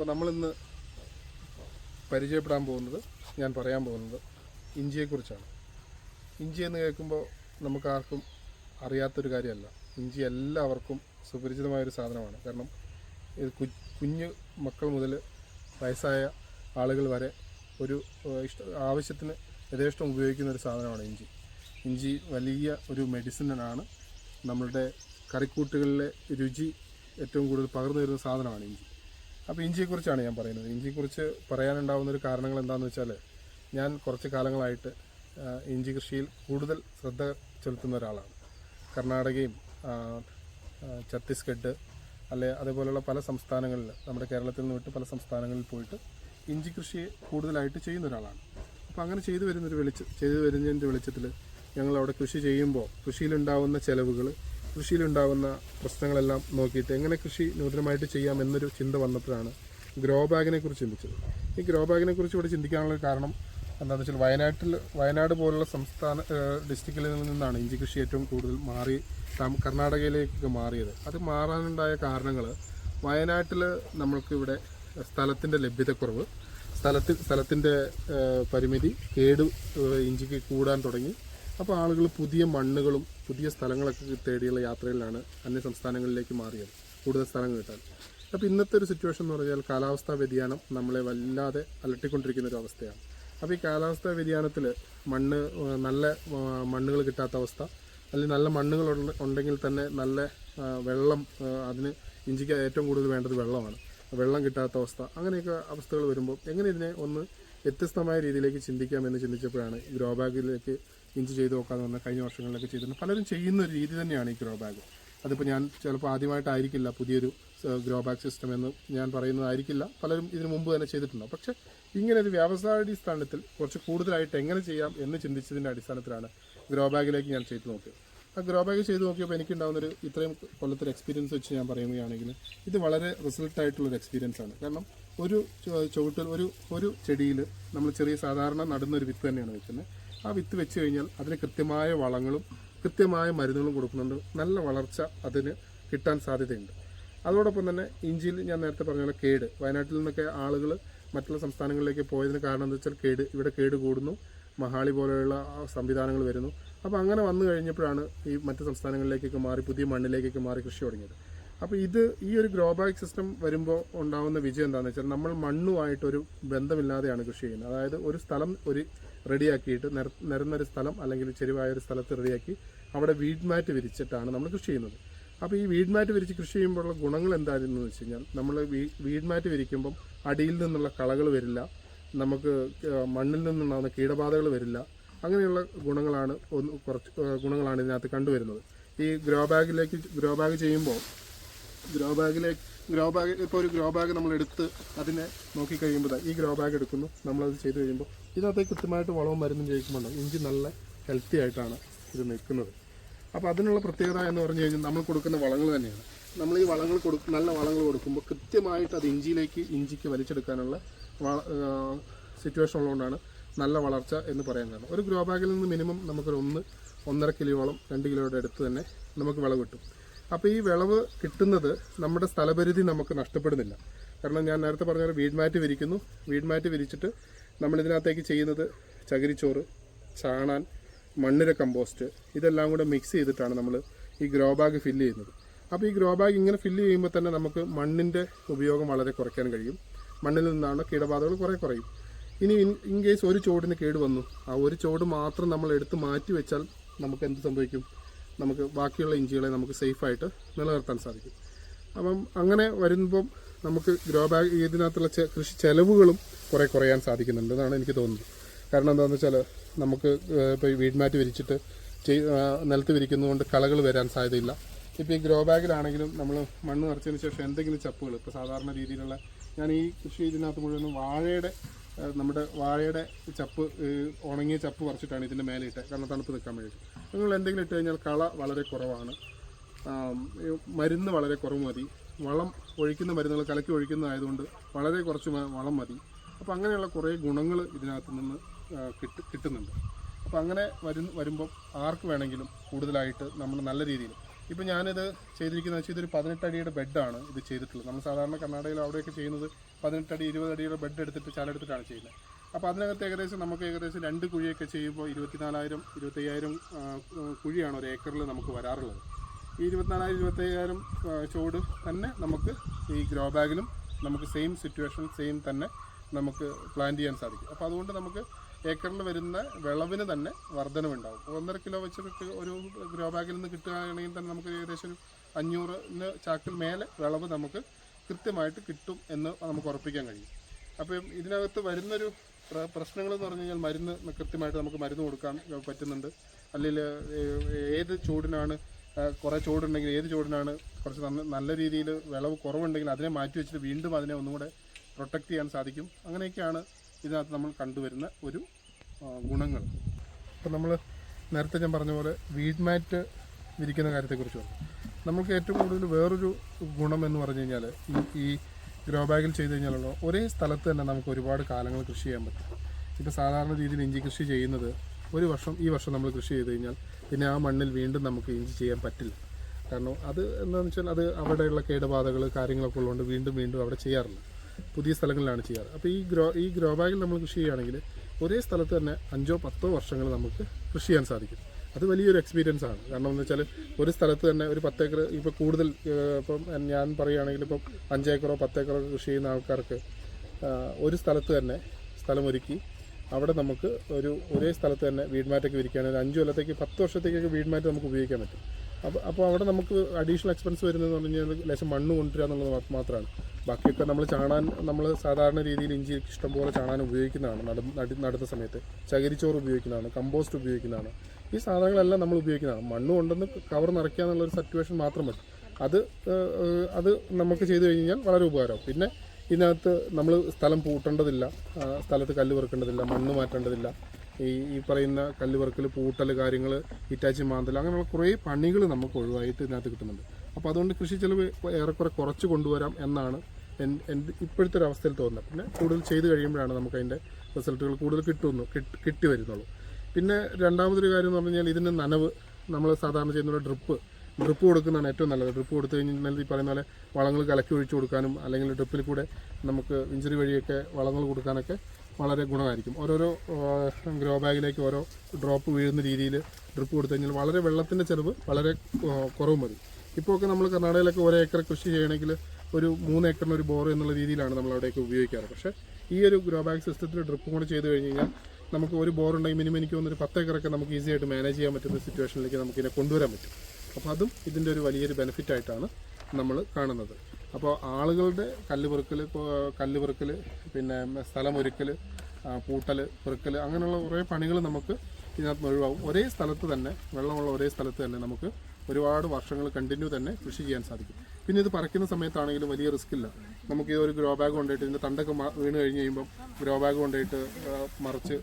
അപ്പോൾ നമ്മളിന്ന് പരിചയപ്പെടാൻ പോകുന്നത് ഞാൻ പറയാൻ പോകുന്നത് ഇഞ്ചിയെക്കുറിച്ചാണ്. ഇഞ്ചി എന്ന് കേൾക്കുമ്പോൾ നമുക്ക് ആർക്കും അറിയാത്തൊരു കാര്യമല്ല. ഇഞ്ചി എല്ലാവർക്കും സുപരിചിതമായൊരു സാധനമാണ്. കാരണം ഇത് കുഞ്ഞു മക്കൾ മുതൽ വയസ്സായ ആളുകൾ വരെ ഒരു ഇഷ്ട ആവശ്യത്തിന് യഥേഷ്ടം ഉപയോഗിക്കുന്ന ഒരു സാധനമാണ് ഇഞ്ചി. ഇഞ്ചി വലിയ ഒരു മെഡിസിനാണ് നമ്മളുടെ കറിക്കൂട്ടുകളിലെ രുചി ഏറ്റവും കൂടുതൽ പകർന്നു വരുന്ന സാധനമാണ് ഇഞ്ചി. അപ്പോൾ ഇഞ്ചിയെക്കുറിച്ചാണ് ഞാൻ പറയുന്നത്. ഇഞ്ചിയെക്കുറിച്ച് പറയാനുണ്ടാവുന്ന ഒരു കാരണങ്ങൾ എന്താണെന്ന് വെച്ചാൽ ഞാൻ കുറച്ച് കാലങ്ങളായിട്ട് ഇഞ്ചി കൃഷിയിൽ കൂടുതൽ ശ്രദ്ധ ചെലുത്തുന്ന ഒരാളാണ്. കർണാടകയും ഛത്തീസ്ഗഡ് അല്ലെ അതേപോലെയുള്ള പല സംസ്ഥാനങ്ങളിൽ നമ്മുടെ കേരളത്തിൽ നിന്ന് വിട്ട് പല സംസ്ഥാനങ്ങളിൽ പോയിട്ട് ഇഞ്ചി കൃഷി കൂടുതലായിട്ട് ചെയ്യുന്ന ഒരാളാണ്. അപ്പോൾ അങ്ങനെ ചെയ്തു വരുന്നൊരു വെളിച്ച ചെയ്തു വരുന്നതിന്റെ വെളിച്ചത്തിൽ ഞങ്ങൾ അവിടെ കൃഷി ചെയ്യുമ്പോൾ കൃഷിയിലുണ്ടാവുന്ന ചെലവുകൾ കൃഷിയിലുണ്ടാവുന്ന പ്രശ്നങ്ങളെല്ലാം നോക്കിയിട്ട് എങ്ങനെ കൃഷി നൂതനമായിട്ട് ചെയ്യാം എന്നൊരു ചിന്ത വന്നപ്പോഴാണ് ഗ്രോ ബാഗിനെ കുറിച്ച് ചിന്തിച്ചത്. ഈ ഗ്രോ ബാഗിനെ കുറിച്ച് ഇവിടെ ചിന്തിക്കാനുള്ള കാരണം എന്താണെന്ന് വെച്ചാൽ വയനാട്ടിൽ വയനാട് പോലുള്ള സംസ്ഥാന ഡിസ്ട്രിക്റ്റിൽ നിന്നാണ് ഇഞ്ചി കൃഷി ഏറ്റവും കൂടുതൽ മാറി കർണാടകയിലേക്കൊക്കെ മാറിയത്. അത് മാറാനുണ്ടായ കാരണങ്ങൾ വയനാട്ടിൽ നമ്മൾക്കിവിടെ സ്ഥലത്തിന്റെ ലഭ്യതക്കുറവ് സ്ഥലത്തിൽ സ്ഥലത്തിന്റെ പരിമിതി കേട് ഇഞ്ചിക്ക് കൂടാൻ തുടങ്ങി. അപ്പോൾ ആളുകൾ പുതിയ മണ്ണുകളും പുതിയ സ്ഥലങ്ങളൊക്കെ തേടിയുള്ള യാത്രകളിലാണ് അന്യ സംസ്ഥാനങ്ങളിലേക്ക് മാറിയത് കൂടുതൽ സ്ഥലങ്ങൾ കിട്ടാൻ. അപ്പോൾ ഇന്നത്തെ ഒരു സിറ്റുവേഷൻ എന്ന് പറഞ്ഞാൽ കാലാവസ്ഥാ വ്യതിയാനം നമ്മളെ വല്ലാതെ അലട്ടിക്കൊണ്ടിരിക്കുന്ന ഒരു അവസ്ഥയാണ്. അപ്പോൾ ഈ കാലാവസ്ഥാ വ്യതിയാനത്തിൽ മണ്ണ് നല്ല മണ്ണുകൾ കിട്ടാത്ത അവസ്ഥ അല്ലെങ്കിൽ നല്ല മണ്ണുകൾ ഉണ്ടെങ്കിൽ തന്നെ നല്ല വെള്ളം അതിന് ഇഞ്ചിക്ക് ഏറ്റവും കൂടുതൽ വേണ്ടത് വെള്ളമാണ്. വെള്ളം കിട്ടാത്ത അവസ്ഥ അങ്ങനെയൊക്കെ അവസ്ഥകൾ വരുമ്പോൾ എങ്ങനെ ഇതിനെ ഒന്ന് വ്യത്യസ്തമായ രീതിയിലേക്ക് ചിന്തിക്കാമെന്ന് ചിന്തിച്ചപ്പോഴാണ് ഈ ഗ്രോ ബാഗിലേക്ക് ഇഞ്ചി ചെയ്ത് നോക്കാന്ന് പറഞ്ഞാൽ കഴിഞ്ഞ വർഷങ്ങളിലൊക്കെ ചെയ്തിട്ടുണ്ട് പലരും ചെയ്യുന്ന ഒരു രീതി തന്നെയാണ് ഈ ഗ്രോ ബാഗ് അതിപ്പോൾ ഞാൻ ചിലപ്പോൾ ആദ്യമായിട്ടായിരിക്കില്ല പുതിയൊരു ഗ്രോ ബാഗ് സിസ്റ്റം എന്ന് ഞാൻ പറയുന്നതായിരിക്കില്ല. പലരും ഇതിനു മുമ്പ് തന്നെ ചെയ്തിട്ടുണ്ടാവും പക്ഷേ ഇങ്ങനെ ഒരു വ്യവസായാടിസ്ഥാനത്തിൽ കുറച്ച് കൂടുതലായിട്ട് എങ്ങനെ ചെയ്യാം എന്ന് ചിന്തിച്ചതിന്റെ അടിസ്ഥാനത്തിലാണ് ഗ്രോ ബാഗിലേക്ക് ഞാൻ ചെയ്തു നോക്കിയത്. ആ ഗ്രോ ബാഗ് ചെയ്ത് നോക്കിയപ്പോൾ എനിക്കുണ്ടാകുന്നൊരു ഇത്രയും കൊല്ലത്തൊരു എക്സ്പീരിയൻസ് വെച്ച് ഞാൻ പറയുകയാണെങ്കിൽ ഇത് വളരെ റിസൾട്ട് ആയിട്ടുള്ളൊരു എക്സ്പീരിയൻസ് ആണ്. കാരണം ഒരു ചുവട്ടിൽ ഒരു ഒരു ചെടിയിൽ നമ്മൾ ചെറിയ സാധാരണ നടുന്നൊരു വിത്ത് തന്നെയാണ് വെക്കുന്നത്. ആ വിത്ത് വെച്ച് കഴിഞ്ഞാൽ അതിന് കൃത്യമായ വളങ്ങളും കൃത്യമായ മരുന്നുകളും കൊടുക്കുന്നുണ്ട്. നല്ല വളർച്ച അതിന് കിട്ടാൻ സാധ്യതയുണ്ട്. അതോടൊപ്പം തന്നെ ഇഞ്ചിയിൽ ഞാൻ നേരത്തെ പറഞ്ഞ പോലെ കേട്. വയനാട്ടിൽ നിന്നൊക്കെ ആളുകൾ മറ്റുള്ള സംസ്ഥാനങ്ങളിലേക്ക് പോയതിന് കാരണം എന്താ വെച്ചാൽ കേട് ഇവിടെ കേട് കൂടുന്നു. മഹാളി പോലെയുള്ള സംവിധാനങ്ങൾ വരുന്നു. അപ്പോൾ അങ്ങനെ വന്നു കഴിഞ്ഞപ്പോഴാണ് ഈ മറ്റ് സംസ്ഥാനങ്ങളിലേക്കൊക്കെ മാറി പുതിയ മണ്ണിലേക്കൊക്കെ മാറി കൃഷി തുടങ്ങിയത്. അപ്പോൾ ഇത് ഈ ഒരു ഗ്രോ ബാഗ് സിസ്റ്റം വരുമ്പോൾ ഉണ്ടാകുന്ന വിജയം എന്താണെന്ന് വെച്ചാൽ നമ്മൾ മണ്ണുമായിട്ടൊരു ബന്ധമില്ലാതെയാണ് കൃഷി ചെയ്യുന്നത്. അതായത് ഒരു സ്ഥലം ഒരു റെഡിയാക്കിയിട്ട് നിര നിരന്നൊരു സ്ഥലം അല്ലെങ്കിൽ ചെരുവായ ഒരു സ്ഥലത്ത് റെഡിയാക്കി അവിടെ വീഡ് മാറ്റ് വിരിച്ചിട്ടാണ് നമ്മൾ കൃഷി ചെയ്യുന്നത്. അപ്പോൾ ഈ വീഡ് മാറ്റ് വിരിച്ച് കൃഷി ചെയ്യുമ്പോഴുള്ള ഗുണങ്ങൾ എന്തായിരുന്നു വെച്ച് കഴിഞ്ഞാൽ നമ്മൾ വീഡ് മാറ്റ് വിരിക്കുമ്പം അടിയിൽ നിന്നുള്ള കളകൾ വരില്ല നമുക്ക് മണ്ണിൽ നിന്നുണ്ടാകുന്ന കീടബാധകൾ വരില്ല അങ്ങനെയുള്ള ഗുണങ്ങളാണ് ഒന്ന് കുറച്ച് ഗുണങ്ങളാണ് ഇതിനകത്ത് കണ്ടുവരുന്നത്. ഈ ഗ്രോ ബാഗിലേക്ക് ഗ്രോ ബാഗ് ചെയ്യുമ്പോൾ ഗ്രോ ബാഗിലേക്ക് ഗ്രോ ബാഗ് ഇപ്പോൾ ഒരു ഗ്രോ ബാഗ് നമ്മൾ എടുത്ത് അതിനെ നോക്കി കഴിയുമ്പോൾ ഈ ഗ്രോ ബാഗ് എടുക്കുന്നു. നമ്മളത് ചെയ്ത് കഴിയുമ്പോൾ ഇതിനകത്ത് കൃത്യമായിട്ട് വളവും മരുന്നും ചോദിക്കുമ്പോൾ ഇഞ്ചി നല്ല ഹെൽത്തി ആയിട്ടാണ് ഇത് നിൽക്കുന്നത്. അപ്പോൾ അതിനുള്ള പ്രത്യേകത എന്ന് പറഞ്ഞു കഴിഞ്ഞാൽ നമ്മൾ കൊടുക്കുന്ന വളങ്ങൾ തന്നെയാണ്. നമ്മൾ ഈ വളങ്ങൾ കൊടു നല്ല വളങ്ങൾ കൊടുക്കുമ്പോൾ കൃത്യമായിട്ട് അത് ഇഞ്ചിയിലേക്ക് ഇഞ്ചിക്ക് വലിച്ചെടുക്കാനുള്ള സിറ്റുവേഷൻ ഉള്ളതുകൊണ്ടാണ് നല്ല വളർച്ച എന്ന് പറയുന്നത്. ഒരു ഗ്രോ ബാഗിൽ നിന്ന് മിനിമം നമുക്കൊരു ഒന്ന് ഒന്നര കിലോയോളം രണ്ട് കിലോയുടെ അടുത്ത് തന്നെ നമുക്ക് വിളവ് കിട്ടും. അപ്പോൾ ഈ വിളവ് കിട്ടുന്നത് നമ്മുടെ സ്ഥലപരിധി നമുക്ക് നഷ്ടപ്പെടുന്നില്ല. കാരണം ഞാൻ നേരത്തെ പറഞ്ഞ പോലെ വിരിക്കുന്നു. വീഡ്മാറ്റ് വിരിച്ചിട്ട് നമ്മൾ ഇതിനകത്തേക്ക് ചെയ്യുന്നത് ചകിരിച്ചോറ് ചാണാൻ മണ്ണിര കമ്പോസ്റ്റ് ഇതെല്ലാം കൂടെ മിക്സ് ചെയ്തിട്ടാണ് നമ്മൾ ഈ ഗ്രോ ബാഗ് ഫില്ല് ചെയ്യുന്നത്. അപ്പോൾ ഈ ഗ്രോ ബാഗ് ഇങ്ങനെ ഫില്ല് ചെയ്യുമ്പോൾ തന്നെ നമുക്ക് മണ്ണിന്റെ ഉപയോഗം വളരെ കുറയ്ക്കാൻ കഴിയും. മണ്ണിൽ നിന്നാണ് കീടബാധകൾ കുറേ കുറയും. ഇനി ഇൻ ഇൻ കേസ് ഒരു ചോടിന് കേട് വന്നു ആ ഒരു ചോട് മാത്രം നമ്മൾ എടുത്ത് മാറ്റി വെച്ചാൽ നമുക്ക് എന്ത് സംഭവിക്കും? നമുക്ക് ബാക്കിയുള്ള ഇഞ്ചികളെ നമുക്ക് സേഫായിട്ട് നിലനിർത്താൻ സാധിക്കും. അപ്പം അങ്ങനെ വരുമ്പം നമുക്ക് ഗ്രോ ബാഗ് ഇതിനകത്തുള്ള കൃഷി ചെലവുകളും കുറേ കുറയാൻ സാധിക്കുന്നുണ്ട് എന്നാണ് എനിക്ക് തോന്നുന്നത്. കാരണം എന്താണെന്ന് വെച്ചാൽ നമുക്ക് ഇപ്പോൾ ഈ വീഡ് മാറ്റ് വിരിച്ചിട്ട് നിലത്ത് വിരിക്കുന്നതുകൊണ്ട് കളകൾ വരാൻ സാധ്യതയില്ല. ഇപ്പോൾ ഈ ഗ്രോ ബാഗിലാണെങ്കിലും നമ്മൾ മണ്ണ് നിറച്ചതിന് ശേഷം എന്തെങ്കിലും ചപ്പുകൾ ഇപ്പോൾ സാധാരണ രീതിയിലുള്ള ഞാൻ ഈ കൃഷി ഇതിനകത്ത് മുഴുവൻ വാഴയുടെ നമ്മുടെ വാഴയുടെ ചപ്പ് ഉണങ്ങിയ ചപ്പ് പറിച്ചിട്ടാണ് ഇതിന്റെ മേലെ ഇട്ടത് കാരണം തണുപ്പ് നിൽക്കാൻ വേണ്ടി നിങ്ങൾ എന്തെങ്കിലും ഇട്ട് കഴിഞ്ഞാൽ കള വളരെ കുറവാണ്. മരുന്ന് വളരെ കുറവ് മതി. വളം ഒഴിക്കുന്ന മരുന്നുകൾ കലക്കി ഒഴിക്കുന്നതായതുകൊണ്ട് വളരെ കുറച്ച് വളം മതി. അപ്പോൾ അങ്ങനെയുള്ള കുറേ ഗുണങ്ങൾ ഇതിനകത്ത് നിന്ന് കിട്ടുന്നുണ്ട്. അപ്പോൾ അങ്ങനെ വരുന്ന വരുമ്പോൾ ആർക്ക് വേണമെങ്കിലും കൂടുതലായിട്ട് നമ്മൾ നല്ല രീതിയിൽ ഇപ്പം ഞാനിത് ചെയ്തിരിക്കുന്നത് വെച്ചാൽ ഇതൊരു പതിനെട്ടടിയുടെ ബെഡാണ് ഇത് ചെയ്തിട്ടുള്ളത്. നമ്മൾ സാധാരണ കർണാടകയിൽ അവിടെയൊക്കെ ചെയ്യുന്നത് പതിനെട്ടടി ഇരുപത് അടിയുടെ ബെഡ് എടുത്തിട്ട് ചാലെടുത്തിട്ടാണ് ചെയ്യുന്നത്. അപ്പോൾ അതിനകത്ത് ഏകദേശം നമുക്ക് ഏകദേശം രണ്ട് കുഴിയൊക്കെ ചെയ്യുമ്പോൾ ഇരുപത്തിനാലായിരം ഇരുപത്തയ്യായിരം കുഴിയാണ് ഒരു ഏക്കറിൽ നമുക്ക് വരാറുള്ളത്. ഈ ഇരുപത്തിനാലായിരം ഇരുപത്തയ്യായിരം ചോട് തന്നെ നമുക്ക് ഈ ഗ്രോ ബാഗിലും നമുക്ക് സെയിം സിറ്റുവേഷൻ സെയിം തന്നെ നമുക്ക് പ്ലാൻ ചെയ്യാൻ സാധിക്കും. അപ്പോൾ അതുകൊണ്ട് നമുക്ക് ഏക്കറിൽ വരുന്ന വിളവിന് തന്നെ വർധനവുണ്ടാവും. ഒന്നര കിലോ വെച്ച് ഒരു ഗ്രോ ബാഗിൽ നിന്ന് കിട്ടുകയാണെങ്കിൽ തന്നെ നമുക്ക് ഏകദേശം ഒരു അഞ്ഞൂറിന് ചാക്കിൽ മേലെ വിളവ് നമുക്ക് കൃത്യമായിട്ട് കിട്ടും എന്ന് നമുക്ക് ഉറപ്പിക്കാൻ കഴിയും. അപ്പം ഇതിനകത്ത് വരുന്നൊരു പ്ര- പ്രശ്നങ്ങൾ എന്ന് പറഞ്ഞു കഴിഞ്ഞാൽ മരുന്ന് കൃത്യമായിട്ട് നമുക്ക് മരുന്ന് കൊടുക്കാൻ പറ്റുന്നുണ്ട്. അല്ലെങ്കിൽ ഏത് ചൂടിനാണ് കുറേ ചൂടുണ്ടെങ്കിൽ ഏത് ചൂടിനാണ് കുറച്ച് നല്ല രീതിയിൽ വിളവ് കുറവുണ്ടെങ്കിൽ അതിനെ മാറ്റി വെച്ചിട്ട് വീണ്ടും അതിനെ ഒന്നുകൂടെ പ്രൊട്ടക്റ്റ് ചെയ്യാൻ സാധിക്കും. അങ്ങനെയൊക്കെയാണ് ഇതിനകത്ത് നമ്മൾ കണ്ടുവരുന്ന ഒരു ഗുണങ്ങൾ. ഇപ്പം നമ്മൾ നേരത്തെ ഞാൻ പറഞ്ഞ പോലെ വീഡ് മാറ്റ് വിരിക്കുന്ന കാര്യത്തെക്കുറിച്ച് പറഞ്ഞു. നമുക്ക് ഏറ്റവും കൂടുതൽ വേറൊരു ഗുണം എന്ന് പറഞ്ഞു കഴിഞ്ഞാൽ ഈ ഗ്രോ ബാഗിൽ ചെയ്ത് കഴിഞ്ഞാലുള്ള ഒരേ സ്ഥലത്ത് തന്നെ നമുക്ക് ഒരുപാട് കാലങ്ങൾ കൃഷി ചെയ്യാൻ പറ്റും. ഇപ്പോൾ സാധാരണ രീതിയിൽ ഇഞ്ചി കൃഷി ചെയ്യുന്നത് ഒരു വർഷം ഈ വർഷം നമ്മൾ കൃഷി ചെയ്ത് കഴിഞ്ഞാൽ പിന്നെ ആ മണ്ണിൽ വീണ്ടും നമുക്ക് ഇഞ്ചി ചെയ്യാൻ പറ്റില്ല. കാരണം അത് എന്താണെന്ന് വെച്ചാൽ അത് അവിടെയുള്ള കേടുബാധകൾ കാര്യങ്ങളൊക്കെ ഉള്ളതുകൊണ്ട് വീണ്ടും വീണ്ടും അവിടെ ചെയ്യാറില്ല. പുതിയ സ്ഥലങ്ങളിലാണ് ചെയ്യാറ്. അപ്പോൾ ഈ ഗ്രോ ഈ ഗ്രോ ബാഗിൽ നമ്മൾ കൃഷി ചെയ്യുകയാണെങ്കിൽ ഒരേ സ്ഥലത്ത് തന്നെ അഞ്ചോ പത്തോ വർഷങ്ങൾ നമുക്ക് കൃഷി ചെയ്യാൻ സാധിക്കും. അത് വലിയൊരു എക്സ്പീരിയൻസ് ആണ്. കാരണം എന്ന് വെച്ചാൽ ഒരു സ്ഥലത്ത് തന്നെ ഒരു പത്തേക്കർ ഇപ്പോൾ കൂടുതൽ ഇപ്പം ഞാൻ പറയുകയാണെങ്കിൽ ഇപ്പം അഞ്ചേക്കറോ പത്തേക്കറോ കൃഷി ചെയ്യുന്ന ആൾക്കാർക്ക് ഒരു സ്ഥലത്ത് തന്നെ സ്ഥലമൊരുക്കി അവിടെ നമുക്ക് ഒരു ഒരേ സ്ഥലത്ത് തന്നെ വീഡ്മാറ്റൊക്കെ വിരിക്കുകയാണെങ്കിൽ അഞ്ച് കൊല്ലത്തേക്ക് പത്ത് വർഷത്തേക്കൊക്കെ വീഡ്മാറ്റ് നമുക്ക് ഉപയോഗിക്കാൻ പറ്റും. അപ്പോൾ അപ്പോൾ അവിടെ നമുക്ക് അഡീഷണൽ എക്സ്പെൻസ് വരുന്നതെന്ന് പറഞ്ഞു കഴിഞ്ഞാൽ ലേശം മണ്ണ് കൊണ്ടുവരിക എന്നുള്ളത് മാത്രമാണ്. ബാക്കിയൊക്കെ നമ്മൾ ചാണാൻ നമ്മൾ സാധാരണ രീതിയിൽ ഇഞ്ചി ഇഷ്ടംപോലെ ചാണാൻ ഉപയോഗിക്കുന്നതാണ് നട നടി നടുന്ന സമയത്ത്. ചകിരിച്ചോറ് ഉപയോഗിക്കുന്നതാണ് കമ്പോസ്റ്റ് ഉപയോഗിക്കുന്നതാണ്. ഈ സാധനങ്ങളെല്ലാം നമ്മൾ ഉപയോഗിക്കുന്നതാണ്. മണ്ണ് കൊണ്ടുവന്ന് കവർ നിറയ്ക്കുക എന്നുള്ളൊരു സിറ്റുവേഷൻ മാത്രം മതി. അത് അത് നമുക്ക് ചെയ്തു കഴിഞ്ഞാൽ വളരെ ഉപകാരമാവും പിന്നെ ഇതിനകത്ത് നമ്മൾ സ്ഥലം പൂട്ടേണ്ടതില്ല. സ്ഥലത്ത് കല്ല് വെറുക്കേണ്ടതില്ല മണ്ണ് മാറ്റേണ്ടതില്ല. ഈ ഈ പറയുന്ന കല്ല് വർക്കൽ പൂട്ടൽ കാര്യങ്ങൾ ഇറ്റാച്ചി മാന്തൽ അങ്ങനെയുള്ള കുറേ പണികൾ നമുക്ക് ഒഴിവായിട്ട് ഇതിനകത്ത് കിട്ടുന്നുണ്ട്. അപ്പോൾ അതുകൊണ്ട് കൃഷി ചിലവ് ഏറെക്കുറെ കുറച്ച് കൊണ്ടുവരാം എന്നാണ് എൻ- എന്റെ ഇപ്പോഴത്തെ ഒരു അവസ്ഥയിൽ തോന്നുന്നത്. പിന്നെ കൂടുതൽ ചെയ്ത് കഴിയുമ്പോഴാണ് നമുക്ക് അതിന്റെ റിസൾട്ടുകൾ കൂടുതൽ കിട്ടുന്നു കിട്ട് കിട്ടി വരുന്നുള്ളൂ. പിന്നെ രണ്ടാമതൊരു കാര്യം എന്ന് പറഞ്ഞു കഴിഞ്ഞാൽ ഇതിന്റെ നനവ് നമ്മൾ സാധാരണ ചെയ്യുന്ന ഡ്രിപ്പ് ഡ്രിപ്പ് കൊടുക്കുന്നതാണ് ഏറ്റവും നല്ലത്. ഡ്രിപ്പ് കൊടുത്തു കഴിഞ്ഞാൽ ഈ പറയുന്ന പോലെ വളങ്ങൾ കലക്കി ഒഴിച്ചു കൊടുക്കാനും അല്ലെങ്കിൽ ഡ്രിപ്പിൽ കൂടെ നമുക്ക് ഇഞ്ചുറി വഴിയൊക്കെ വളങ്ങൾ കൊടുക്കാനൊക്കെ വളരെ ഗുണമായിരിക്കും. ഓരോരോ ഗ്രോ ബാഗിലേക്ക് ഓരോ ഡ്രോപ്പ് വീഴുന്ന രീതിയിൽ ഡ്രിപ്പ് കൊടുത്തു കഴിഞ്ഞാൽ വളരെ വെള്ളത്തിന്റെ ചെലവ് വളരെ കുറവ് മതി ഇപ്പോൾ ഒക്കെ നമ്മൾ കർണാടകയിലൊക്കെ ഒരു ഏക്കർ കൃഷി ചെയ്യണമെങ്കിൽ ഒരു മൂന്ന് ഏക്കറിന് ഒരു ബോർ എന്നുള്ള രീതിയിലാണ് നമ്മൾ അവിടെയൊക്കെ ഉപയോഗിക്കാറ്. പക്ഷേ ഈ ഒരു ഗ്രോ ബാഗ് സിസ്റ്റത്തിൽ ഡ്രിപ്പ് കൂടെ ചെയ്ത് കഴിഞ്ഞ് കഴിഞ്ഞാൽ നമുക്ക് ഒരു ബോർ ഉണ്ടെങ്കിൽ മിനിമം എനിക്ക് തോന്നുന്നൊരു പത്ത് ഏക്കറൊക്കെ നമുക്ക് ഈസി ആയിട്ട് മാനേജ് ചെയ്യാൻ പറ്റുന്ന സിറ്റുവേഷനിലേക്ക് നമുക്കിതിനെ കൊണ്ടുവരാൻ പറ്റും. അപ്പോൾ അതും ഇതിന്റെ ഒരു വലിയൊരു ബെനിഫിറ്റ് ആയിട്ടാണ് നമ്മൾ കാണുന്നത്. അപ്പോൾ ആളുകളുടെ കല്ല് പെറുക്കൽ കല്ല് പെറുക്കൽ പിന്നെ സ്ഥലമൊരുക്കൽ പൂട്ടൽ പെറുക്കൽ അങ്ങനെയുള്ള കുറേ പണികൾ നമുക്ക് ഇതിനകത്ത് ഒഴിവാകും. ഒരേ സ്ഥലത്ത് തന്നെ വെള്ളമുള്ള ഒരേ സ്ഥലത്ത് തന്നെ നമുക്ക് ഒരുപാട് വർഷങ്ങൾ കണ്ടിന്യൂ തന്നെ കൃഷി ചെയ്യാൻ സാധിക്കും. പിന്നെ ഇത് പറിക്കുന്ന സമയത്താണെങ്കിലും വലിയ റിസ്ക് ഇല്ല. നമുക്ക് ഇതൊരു ഗ്രോ ബാഗ് കൊണ്ടുപോയിട്ട് ഇതിന്റെ തണ്ടൊക്കെ വീണ് കഴിഞ്ഞ് കഴിയുമ്പം ഗ്രോ ബാഗ് കൊണ്ടുപോയിട്ട് മറിച്ച്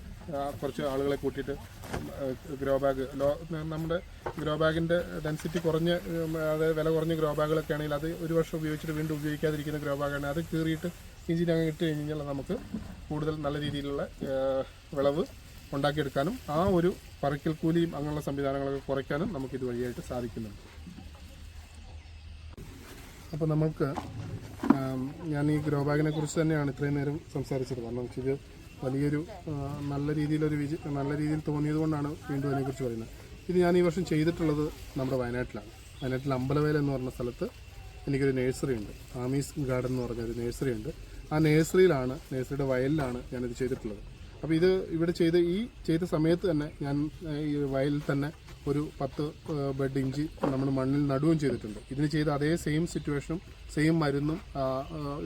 കുറച്ച് ആളുകളെ കൂട്ടിയിട്ട് ഗ്രോ ബാഗ് ലോ നമ്മുടെ ഗ്രോ ബാഗിന്റെ ഡെൻസിറ്റി കുറഞ്ഞ് അതായത് വില കുറഞ്ഞ ഗ്രോ ബാഗുകളൊക്കെ ആണെങ്കിൽ അത് ഒരു വർഷം ഉപയോഗിച്ചിട്ട് വീണ്ടും ഉപയോഗിക്കാതിരിക്കുന്ന ഗ്രോ ബാഗാണ് അത് കീറിയിട്ട് ഇഞ്ചിനങ്ങ് ഇട്ട് കഴിഞ്ഞാൽ നമുക്ക് കൂടുതൽ നല്ല രീതിയിലുള്ള വിളവ് ഉണ്ടാക്കിയെടുക്കാനും ആ ഒരു പറിക്കൽ കൂലിയും അങ്ങനെയുള്ള സംവിധാനങ്ങളൊക്കെ കുറയ്ക്കാനും നമുക്ക് ഇതുവഴിയായിട്ട് സാധിക്കുന്നുണ്ട്. അപ്പോൾ നമുക്ക് ഞാൻ ഈ ഗ്രോ ബാഗിനെ കുറിച്ച് തന്നെയാണ് ഇത്രയും നേരം സംസാരിച്ചത്. കാരണം ഇത് വലിയൊരു നല്ല രീതിയിലൊരു വിജ നല്ല രീതിയിൽ തോന്നിയത് കൊണ്ടാണ് വീണ്ടും അതിനെക്കുറിച്ച് പറയുന്നത്. ഇത് ഞാൻ ഈ വർഷം ചെയ്തിട്ടുള്ളത് നമ്മുടെ വയനാട്ടിലാണ്. വയനാട്ടിൽ അമ്പലവേല എന്ന് പറഞ്ഞ സ്ഥലത്ത് എനിക്കൊരു നഴ്സറി ഉണ്ട്. ആമീസ് ഗാർഡൻ എന്ന് പറഞ്ഞൊരു നഴ്സറി ഉണ്ട്. ആ നഴ്സറിയിലാണ് നഴ്സറിയുടെ വയലിലാണ് ഞാനിത് ചെയ്തിട്ടുള്ളത്. അപ്പോൾ ഇത് ഇവിടെ ചെയ്ത് ഈ ചെയ്ത സമയത്ത് തന്നെ ഞാൻ ഈ വയലിൽ തന്നെ ഒരു പത്ത് ബെഡ് ഇഞ്ചി നമ്മൾ മണ്ണിൽ നടുകയും ചെയ്തിട്ടുണ്ട്. ഇതിന് ചെയ്ത അതേ സെയിം സിറ്റുവേഷനും സെയിം മരുന്നും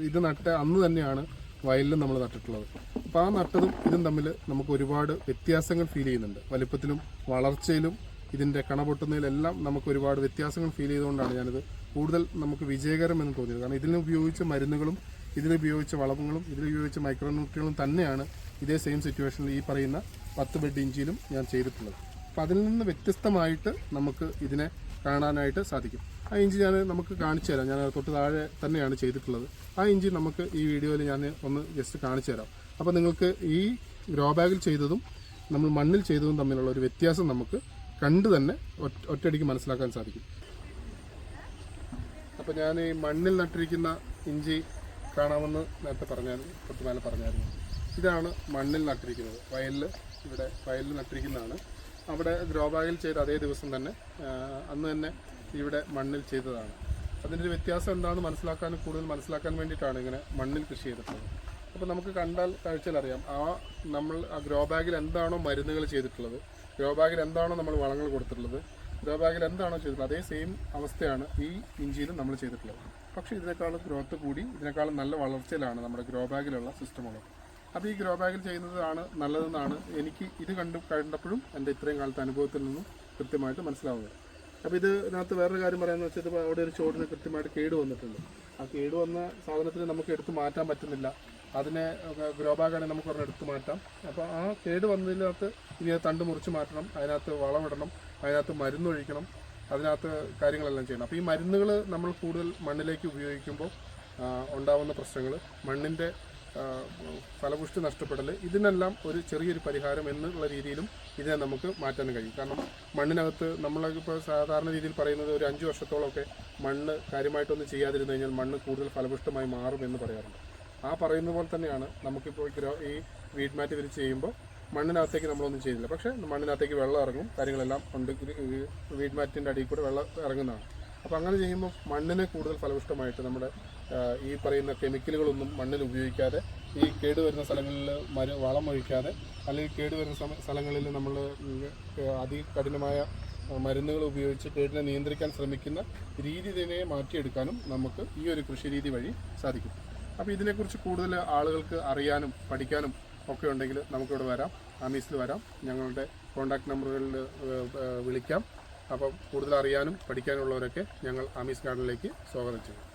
ഇത് നട്ട അന്ന് തന്നെയാണ് വയലിലും നമ്മൾ നട്ടിട്ടുള്ളത്. അപ്പോൾ ആ നട്ടതും ഇതും തമ്മിൽ നമുക്ക് ഒരുപാട് വ്യത്യാസങ്ങൾ ഫീൽ ചെയ്യുന്നുണ്ട്. വലിപ്പത്തിലും വളർച്ചയിലും ഇതിന്റെ കണ പൊട്ടുന്നതിലെല്ലാം നമുക്ക് ഒരുപാട് വ്യത്യാസങ്ങൾ ഫീൽ ചെയ്തുകൊണ്ടാണ് ഞാനിത് കൂടുതൽ നമുക്ക് വിജയകരം എന്ന് തോന്നിയത്. കാരണം ഇതിന് ഉപയോഗിച്ച മരുന്നുകളും ഇതിനുപയോഗിച്ച വളങ്ങളും ഇതിൽ ഉപയോഗിച്ച മൈക്രോന്യൂട്രിയങ്ങളും തന്നെയാണ് ഇതേ സെയിം സിറ്റുവേഷനിൽ ഈ പറയുന്ന പത്ത് ബെഡ് ഇഞ്ചിയിലും ഞാൻ ചെയ്തിട്ടുള്ളത്. അപ്പോൾ അതിൽ നിന്ന് വ്യത്യസ്തമായിട്ട് നമുക്ക് ഇതിനെ കാണാനായിട്ട് സാധിക്കും. ആ ഇഞ്ചി ഞാൻ നമുക്ക് കാണിച്ചു തരാം. ഞാൻ തൊട്ട് താഴെ തന്നെയാണ് ചെയ്തിട്ടുള്ളത്. ആ ഇഞ്ചി നമുക്ക് ഈ വീഡിയോയിൽ ഞാൻ ഒന്ന് ജസ്റ്റ് കാണിച്ചു തരാം. അപ്പോൾ നിങ്ങൾക്ക് ഈ ഗ്രോ ബാഗിൽ ചെയ്തതും നമ്മൾ മണ്ണിൽ ചെയ്തതും തമ്മിലുള്ള ഒരു വ്യത്യാസം നമുക്ക് കണ്ടു തന്നെ ഒറ്റയടിക്ക് മനസ്സിലാക്കാൻ സാധിക്കും. അപ്പോൾ ഞാൻ ഈ മണ്ണിൽ നട്ടിരിക്കുന്ന ഇഞ്ചി കാണാമെന്ന് നേരത്തെ പറഞ്ഞായിരുന്നു തൊട്ടുമേലെ പറഞ്ഞായിരുന്നു. ഇതാണ് മണ്ണിൽ നട്ടിരിക്കുന്നത്. വയലിൽ ഇവിടെ വയലിൽ നട്ടിരിക്കുന്നതാണ്. അവിടെ ഗ്രോ ബാഗിൽ ചെയ്ത അതേ ദിവസം തന്നെ അന്ന് തന്നെ ഇവിടെ മണ്ണിൽ ചെയ്തതാണ്. അതിന്റെ ഒരു വ്യത്യാസം എന്താണെന്ന് മനസ്സിലാക്കാൻ കൂടുതൽ മനസ്സിലാക്കാൻ വേണ്ടിയിട്ടാണ് ഇങ്ങനെ മണ്ണിൽ കൃഷി ചെയ്തിട്ടുള്ളത്. അപ്പോൾ നമുക്ക് കണ്ടാൽ കാഴ്ചയിൽ അറിയാം ആ നമ്മൾ ആ ഗ്രോ ബാഗിൽ എന്താണോ മരുന്നുകൾ ചെയ്തിട്ടുള്ളത് ഗ്രോ ബാഗിൽ എന്താണോ നമ്മൾ വളങ്ങൾ കൊടുത്തിട്ടുള്ളത് ഗ്രോ ബാഗിൽ എന്താണോ ചെയ്തിട്ടുള്ളത് അതേ സെയിം അവസ്ഥയാണ് ഈ ഇഞ്ചിയിലും നമ്മൾ ചെയ്തിട്ടുള്ളത്. പക്ഷേ ഇതിനേക്കാളും ഗ്രോത്ത് കൂടി ഇതിനേക്കാളും നല്ല വളർച്ചയിലാണ് നമ്മുടെ ഗ്രോ ബാഗിലുള്ള സിസ്റ്റം ഉള്ളത്. അപ്പോൾ ഈ ഗ്രോ ബാഗിൽ ചെയ്യുന്നതാണ് നല്ലതെന്നാണ് എനിക്ക് ഇത് കണ്ടു കണ്ടപ്പോഴും എന്റെ ഇത്രയും കാലത്തെ അനുഭവത്തിൽ നിന്നും കൃത്യമായിട്ട് മനസ്സിലാവുന്നത്. അപ്പോൾ ഇത് ഇതിനകത്ത് വേറൊരു കാര്യം പറയാമെന്ന് വെച്ചാൽ ഇപ്പോൾ അവിടെ ഒരു ചോടിന് കൃത്യമായിട്ട് കേട് വന്നിട്ടുണ്ട്. ആ കേട് വന്ന സാധനത്തിന് നമുക്ക് എടുത്തു മാറ്റാൻ പറ്റുന്നില്ല. അതിനെ ഗ്രോ ബാഗാണെങ്കിൽ നമുക്ക് ഒരെണ്ണം എടുത്തു മാറ്റാം. അപ്പോൾ ആ കേട് വന്നതിനകത്ത് ഇനി അത് തണ്ട് മുറിച്ച് മാറ്റണം അതിനകത്ത് വളമിടണം അതിനകത്ത് മരുന്നൊഴിക്കണം അതിനകത്ത് കാര്യങ്ങളെല്ലാം ചെയ്യണം. അപ്പോൾ ഈ മരുന്നുകൾ നമ്മൾ കൂടുതൽ മണ്ണിലേക്ക് ഉപയോഗിക്കുമ്പോൾ ഉണ്ടാകുന്ന പ്രശ്നങ്ങൾ മണ്ണിന്റെ ഫലപുഷ്ടി നഷ്ടപ്പെടൽ ഇതിനെല്ലാം ഒരു ചെറിയൊരു പരിഹാരം എന്നുള്ള രീതിയിലും ഇതിനെ നമുക്ക് മാറ്റാൻ കഴിയും. കാരണം മണ്ണിനകത്ത് നമ്മളിപ്പോൾ സാധാരണ രീതിയിൽ പറയുന്നത് ഒരു അഞ്ച് വർഷത്തോളമൊക്കെ മണ്ണ് കാര്യമായിട്ടൊന്നും ചെയ്യാതിരുന്നു കഴിഞ്ഞാൽ മണ്ണ് കൂടുതൽ ഫലപുഷ്ടമായി മാറും എന്ന് പറയാറുണ്ട്. ആ പറയുന്ന പോലെ തന്നെയാണ് നമുക്കിപ്പോൾ ഈ വീഡ് മാറ്റ് വിരിച്ച് ചെയ്യുമ്പോൾ മണ്ണിനകത്തേക്ക് നമ്മളൊന്നും ചെയ്തില്ല. പക്ഷേ മണ്ണിനകത്തേക്ക് വെള്ളം ഇറങ്ങും കാര്യങ്ങളെല്ലാം ഉണ്ട്. വീഡ് മാറ്റിന്റെ അടിയിൽ കൂടെ വെള്ളം ഇറങ്ങുന്നതാണ്. അപ്പോൾ അങ്ങനെ ചെയ്യുമ്പോൾ മണ്ണിനെ കൂടുതൽ ഫലപുഷ്ടമായിട്ട് നമ്മുടെ ഈ പറയുന്ന കെമിക്കലുകളൊന്നും മണ്ണിൽ ഉപയോഗിക്കാതെ ഈ കേടുവരുന്ന സ്ഥലങ്ങളിൽ മരു വളം ഒഴിക്കാതെ അല്ലെങ്കിൽ കേടുവരുന്ന സ്ഥലങ്ങളിൽ നമ്മൾ അതികഠിനമായ മരുന്നുകൾ ഉപയോഗിച്ച് കേടിനെ നിയന്ത്രിക്കാൻ ശ്രമിക്കുന്ന രീതി തന്നെ മാറ്റിയെടുക്കാനും നമുക്ക് ഈ ഒരു കൃഷി രീതി വഴി സാധിക്കും. അപ്പോൾ ഇതിനെക്കുറിച്ച് കൂടുതൽ ആളുകൾക്ക് അറിയാനും പഠിക്കാനും ഒക്കെ ഉണ്ടെങ്കിൽ നമുക്കിവിടെ വരാം. ആമീസിൽ വരാം. ഞങ്ങളുടെ കോൺടാക്ട് നമ്പറുകളിൽ വിളിക്കാം. അപ്പം കൂടുതൽ അറിയാനും പഠിക്കാനുള്ളവരൊക്കെ ഞങ്ങൾ ആമീസ് ഗാർഡനിലേക്ക് സ്വാഗതം ചെയ്യും